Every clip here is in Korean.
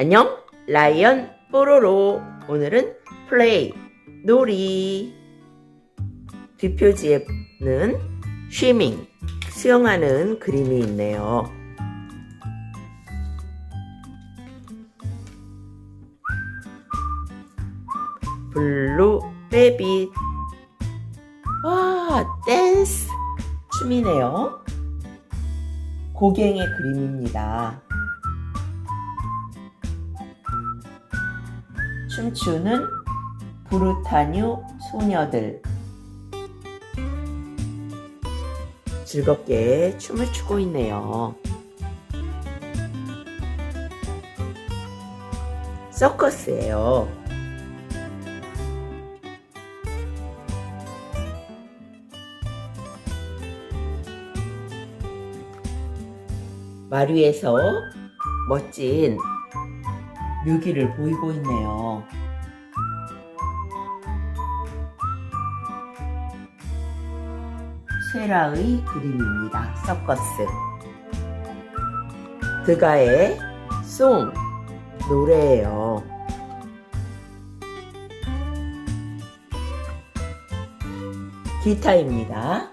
안녕, 라이언 뽀로로. 오늘은 플레이, 놀이. 뒷표지에는 쉬밍, 수영하는 그림이 있네요. 블루 레빗. 와, 댄스. 춤이네요. 고갱의 그림입니다. 춤추는 부르타뉴 소녀들. 즐겁게 춤을 추고 있네요. 서커스예요. 마루에서 멋진 묘기를 보이고 있네요. 쇠라의 그림입니다. 서커스. 드가의 송 노래예요. 기타입니다.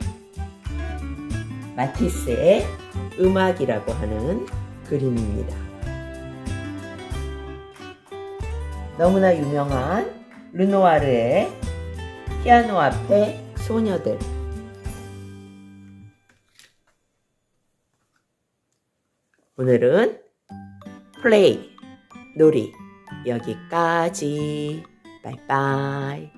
마티스의 음악이라고 하는 그림입니다. 너무나 유명한 르노아르의 피아노 앞에 소녀들. 오늘은 플레이, 놀이 여기까지. 바이바이.